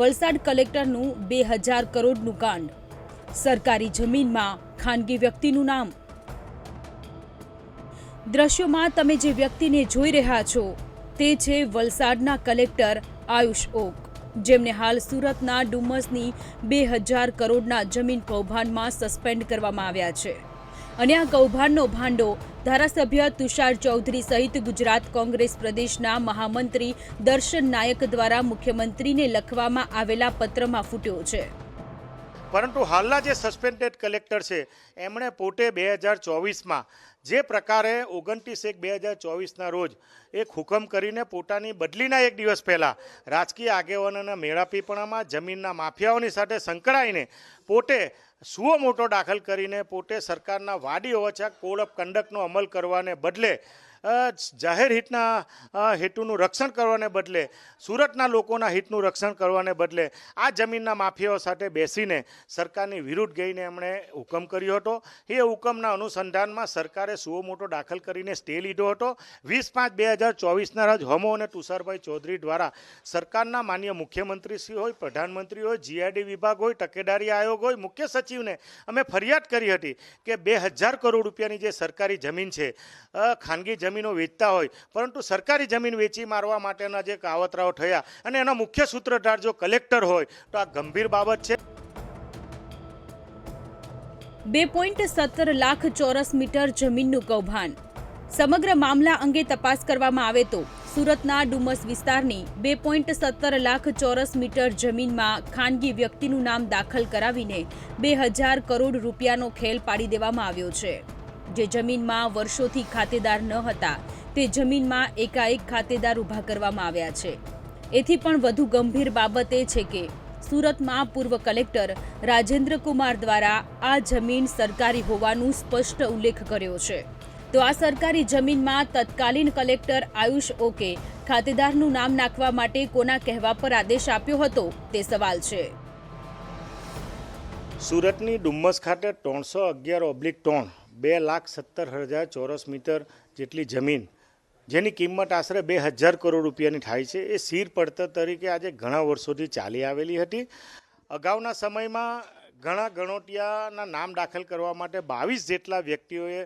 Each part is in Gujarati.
વલસાડ કલેક્ટરનું બે હજાર કરોડનું કાંડ. સરકારી જમીનમાં ખાનગી વ્યક્તિનું નામ. દ્રશ્યોમાં તમે જે વ્યક્તિને જોઈ રહ્યા છો, તે છે વલસાડના કલેક્ટર આયુષ ઓક. જેમને હાલ સુરતના ડુમસની બે હજાર કરોડના જમીન કૌભાંડમાં સસ્પેન્ડ કરવામાં આવ્યા છે. અને આ કૌભાંડનો ભાંડો ધારાસભ્ય તુષાર ચૌધરી સહિત ગુજરાત કોંગ્રેસ પ્રદેશના મહામંત્રી દર્શન નાયક દ્વારા મુખ્યમંત્રીને લખવામાં આવેલા પત્રમાં ફૂટ્યો છે. પરંતુ હાલના જે સસ્પેન્ડેડ કલેક્ટર છે, એમણે પોતે બે હજાર ચોવીસમાં જે પ્રકારે ઓગણત્રીસ એક બે હજાર ચોવીસના રોજ એક હુકમ કરીને પોતાની બદલીના એક દિવસ પહેલાં રાજકીય આગેવાનોના મેળાપીપણામાં જમીનના માફિયાઓની સાથે સંકળાઈને પોતે સુઓ મોટો દાખલ કરીને પોતે સરકારના વાડી ઓછા કોડ ઓફ કંડક્ટનો અમલ કરવાને બદલે જાહેર હિતના હેતુનું રક્ષણ કરવાને બદલે, સુરતના લોકોના હિતનું રક્ષણ કરવાને બદલે, આ જમીનના માફિયાઓ સાથે બેસીને સરકારની વિરુદ્ધ ગઈને એમણે હુકમ કર્યો હતો. એ હુકમના અનુસંધાનમાં સરકારે સુઓ મોટો દાખલ કરીને સ્ટે લીધો હતો. વીસ પાંચ બે હજાર ચોવીસના રોજ હમો અને તુષારભાઈ ચૌધરી દ્વારા સરકારના માન્ય મુખ્યમંત્રીશ્રી હોય, પ્રધાનમંત્રી હોય જીઆઈડી વિભાગ હોય, તકેદારી આયોગ હોય, મુખ્ય સચિવને અમે ફરિયાદ કરી હતી કે બે હજાર કરોડ રૂપિયાની જે સરકારી જમીન છે ખાનગી જમીનો વેચતા હોય, પરંતુ સરકારી જમીન વેચી મારવા માટેના જે કાવતરાઓ થયા અને એનો મુખ્ય સૂત્રધાર જો કલેક્ટર હોય, તો આ ગંભીર બાબત છે. બે પોઈન્ટ સત્તર લાખ ચોરસ મીટર જમીનનું કૌભાંડ. સમગ્ર મામલા અંગે તપાસ કરવામાં આવે તો સુરતના ડુમસ વિસ્તારની બે પોઈન્ટ સત્તર લાખ ચોરસ મીટર જમીનમાં ખાનગી વ્યક્તિનું નામ દાખલ કરાવીને બે હજાર કરોડ રૂપિયાનો ખેલ પાડી દેવામાં આવ્યો છે. જે જમીનમાં વર્ષોથી ખાતેદાર ન હતા, તે જમીનમાં એકાએક ખાતેદાર ઊભા કરવામાં આવ્યા છે. એથી પણ વધુ ગંભીર બાબત એ છે કે, સુરતમાં પૂર્વ કલેક્ટર રાજેન્દ્ર કુમાર દ્વારા આ જમીન સરકારી હોવાનું સ્પષ્ટ ઉલ્લેખ કર્યો છે. તો આ સરકારી જમીનમાં તત્કાલીન કલેક્ટર આયુષ ઓકે ખાતેદારનું નામ નાખવા માટે કોના કહેવા પર આદેશ આપ્યો હતો તે સવાલ છે. સુરતની ડુમ્મસ ખાતે ત્રણસો અગિયાર ઓબ્લિક ત્રણ બે લાખ સત્તર હજાર ચોરસ મીટર જેટલી જમીન, જેની કિંમત આશરે બે હજાર કરોડ રૂપિયાની થાય છે, એ સીર પડતર તરીકે આજે ઘણા વર્ષોથી ચાલી આવેલી હતી. અગાઉના સમયમાં ઘણા ગણોટિયાના નામ દાખલ કરવા માટે બાવીસ જેટલા વ્યક્તિઓએ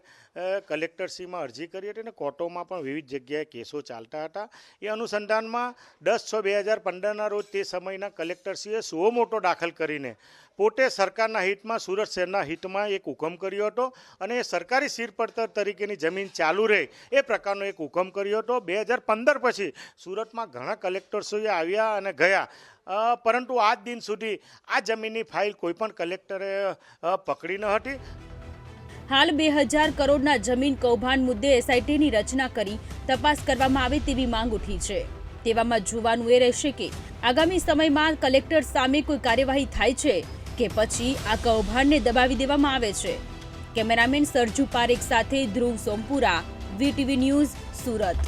કલેક્ટરશ્રીમાં અરજી કરી હતી અને કોર્ટોમાં પણ વિવિધ જગ્યાએ કેસો ચાલતા હતા. એ અનુસંધાનમાં દસ છ બે હજાર પંદરના રોજ તે સમયના કલેક્ટરશ્રીએ સુઓ મોટો દાખલ કરીને પોતે સરકારના હિતમાં, સુરત શહેરના હિતમાં એક હુકમ કર્યો હતો અને એ સરકારી સીર પડતર તરીકેની જમીન ચાલુ રહે એ પ્રકારનો એક હુકમ કર્યો હતો. બે હજાર પંદર પછી સુરતમાં ઘણા કલેક્ટર્સોએ આવ્યા અને ગયા. પરંતુ આજ દિન સુધી આ જમીનની ફાઇલ કોઈ પણ કલેક્ટરે પકડી ન હતી. હાલ બે હજાર કરોડના જમીન કૌભાંડ મુદ્દે એસઆઈટીની રચના કરી તપાસ કરવામાં આવે તેવી માંગ ઉઠી છે. તેવામાં જોવાનું એ રહેશે કે આગામી સમયમાં કલેક્ટર સામે કોઈ કાર્યવાહી થાય છે કે પછી આ કૌભાંડને દબાવી દેવામાં આવે છે. કેમેરામેન સરજુ પારેખ સાથે ધ્રુવ સોમપુરા વીટીવી ન્યૂઝ, સુરત.